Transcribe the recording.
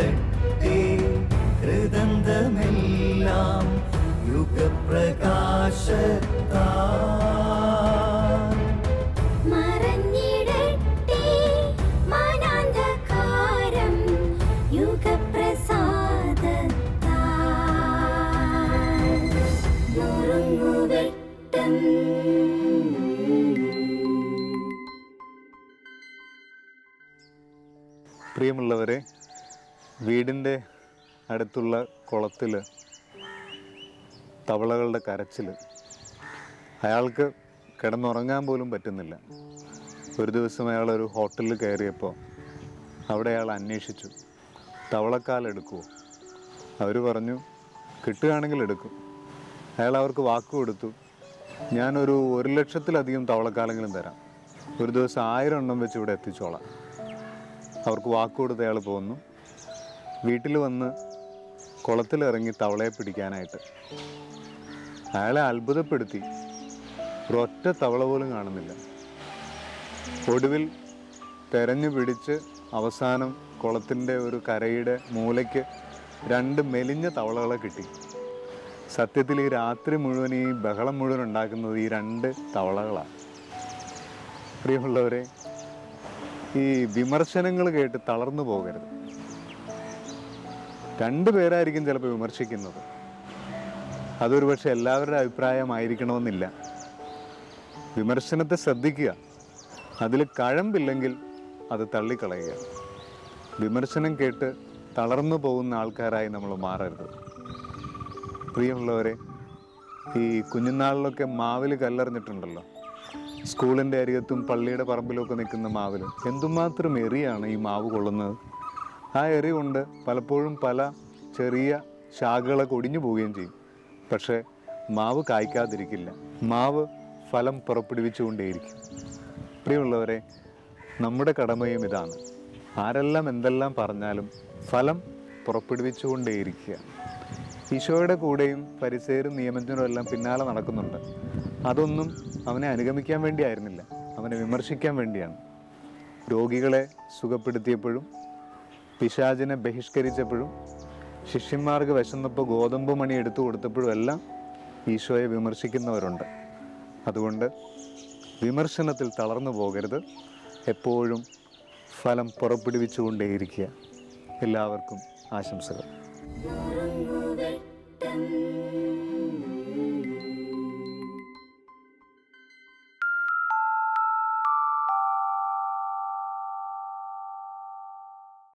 ഇറങ്ങിടട്ടെ ഹൃദന്തമെല്ലാം യുഗപ്രകാശത്താ പ്രിയമുള്ളവരെ വീടിന്റെ അടുത്തുള്ള കുളത്തിൽ തവളകളുടെ കരച്ചിൽ അയാൾക്ക് കിടന്നുറങ്ങാൻ പോലും പറ്റുന്നില്ല. ഒരു ദിവസം അയാൾ ഒരു ഹോട്ടലിൽ കയറിയപ്പോൾ അവിടെ അയാൾ അന്വേഷിച്ചു. തവളക്കാൽ എടുക്കുമോ അവർ പറഞ്ഞു കിട്ടുകയാണെങ്കിൽ എടുക്കും. അയാൾ അവർക്ക് വാക്ക് കൊടുത്തു ഞാനൊരു ഒരു ലക്ഷത്തിലധികം തവളക്കാലെങ്കിലും തരാം. ഒരു ദിവസം ആയിരം എണ്ണം വെച്ച് ഇവിടെ എത്തിച്ചോളാം. അവർക്ക് വാക്ക് കൊടുത്ത് അയാൾ പോന്നു. വീട്ടിൽ വന്ന് കുളത്തിലിറങ്ങി തവളയെ പിടിക്കാനായിട്ട്. അയാളെ അത്ഭുതപ്പെടുത്തി. ഒരൊറ്റ തവള പോലും കാണുന്നില്ല. ഒടുവിൽ തെരഞ്ഞു പിടിച്ച് അവസാനം കുളത്തിന്റെ ഒരു കരയുടെ മൂലയ്ക്ക് രണ്ട് മെലിഞ്ഞ തവളകളെ കിട്ടി. സത്യത്തിൽ ഈ രാത്രി മുഴുവൻ ഈ ബഹളം മുഴുവൻ ഉണ്ടാക്കുന്നത് ഈ രണ്ട് തവളകളാണ്. പ്രിയമുള്ളവരെ ഈ വിമർശനങ്ങൾ കേട്ട് തളർന്നു പോകരുത്. രണ്ടു പേരായിരിക്കും ചിലപ്പോൾ വിമർശിക്കുന്നത്. അതൊരു പക്ഷെ എല്ലാവരുടെ അഭിപ്രായമായിരിക്കണമെന്നില്ല. വിമർശനത്തെ ശ്രദ്ധിക്കുക. അതിൽ കഴമ്പില്ലെങ്കിൽ അത് തള്ളിക്കളയുക. വിമർശനം കേട്ട് തളർന്നു പോകുന്ന ആൾക്കാരായി നമ്മൾ മാറരുത്. പ്രിയമുള്ളവരെ ഈ കുഞ്ഞുനാളിലൊക്കെ മാവിൽ കല്ലെറിഞ്ഞിട്ടുണ്ടല്ലോ. സ്കൂളിന്റെ അരികത്തും പള്ളിയുടെ പറമ്പിലും ഒക്കെ നിൽക്കുന്ന മാവിൽ എന്തുമാത്രം എറിയാണ് ഈ മാവ് കൊള്ളുന്നത്? ആ എറി കൊണ്ട് പലപ്പോഴും പല ചെറിയ ശാഖകളൊക്കെ ഒടിഞ്ഞു പോവുകയും ചെയ്യും. പക്ഷേ മാവ് കായ്ക്കാതിരിക്കില്ല. മാവ് ഫലം പുറപ്പെടുവിച്ചുകൊണ്ടേയിരിക്കും. പ്രിയമുള്ളവരെ നമ്മുടെ കടമയും ഇതാണ്. ആരെല്ലാം എന്തെല്ലാം പറഞ്ഞാലും ഫലം പുറപ്പെടുവിച്ചുകൊണ്ടേയിരിക്കുക. ഈശോയുടെ കൂടെയും പരിസരം നിയമത്തിനും എല്ലാം പിന്നാലെ നടക്കുന്നുണ്ട്. അതൊന്നും അവനെ അനുഗമിക്കാൻ വേണ്ടിയായിരുന്നില്ല. അവനെ വിമർശിക്കാൻ വേണ്ടിയാണ്. രോഗികളെ സുഖപ്പെടുത്തിയപ്പോഴും പിശാചിനെ ബഹിഷ്കരിച്ചപ്പോഴും ശിഷ്യന്മാർക്ക് വിശന്നപ്പോൾ ഗോതമ്പ് മണി എടുത്തു കൊടുത്തപ്പോഴും എല്ലാം ഈശോയെ വിമർശിക്കുന്നവരുണ്ട്. അതുകൊണ്ട് വിമർശനത്തിൽ തളർന്നു പോകരുത്. എപ്പോഴും ഫലം പുറപ്പെടുവിച്ചുകൊണ്ടേയിരിക്കുക. എല്ലാവർക്കും ആശംസകൾ.